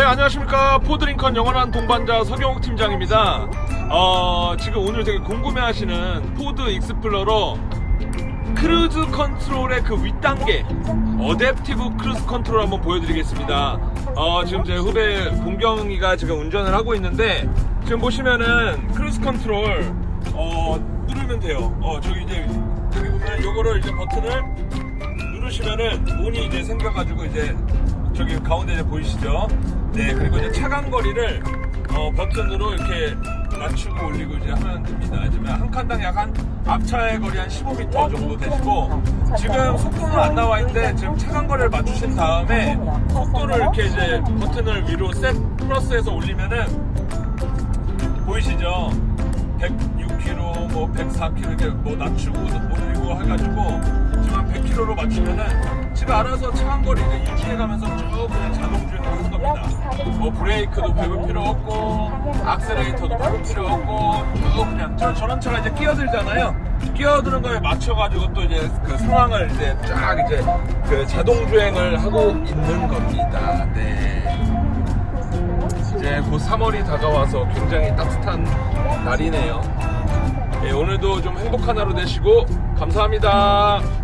안녕하십니까 포드링컨 영원한 동반자 서경욱 팀장입니다. 어, 지금 오늘 되게 궁금해하시는 포드 익스플로러 크루즈 컨트롤의 그 윗단계 어댑티브 크루즈 컨트롤 한번 보여드리겠습니다. 어, 지금 제 후배 봉경이가 지금 운전을 하고 있는데 지금 보시면은 크루즈 컨트롤 어, 누르면 돼요. 어, 저기 이제 여기 보면 요거를 이제 버튼을 누르시면은 문이 이제 생겨가지고 이제 저기 가운데 이제 보이시죠? 네, 그리고 이제 차간 거리를 어, 버튼으로 이렇게 맞추고 올리고 이제 하면 됩니다. 지금 한 칸당 약 한 앞차의 거리 한 15m 정도 되시고 지금 속도는 안 나와 있는데 지금 차간 거리를 맞추신 다음에 속도를 이렇게 이제 버튼을 위로 셋 플러스해서 올리면은 보이시죠? 106km, 뭐 104km 이렇게 뭐 낮추고 올리고 해가지고 지금 한 100km로 맞추면은 지금 알아서 차간 거리 이제 유지해가면서 쭉 그냥 자동 주행을 하는 겁니다. 뭐 브레이크도 밟을 필요 없고 악셀레이터도 밟을 필요 없고 쭉 그냥 저 전원차가 이제 끼어들잖아요. 끼어드는 거에 맞춰가지고 또 이제 그 상황을 이제 쫙 이제 그 자동 주행을 하고 있는 겁니다. 네. 이제 곧 3월이 다가와서 굉장히 따뜻한 날이네요. 예, 오늘도 좀 행복한 하루 되시고 감사합니다.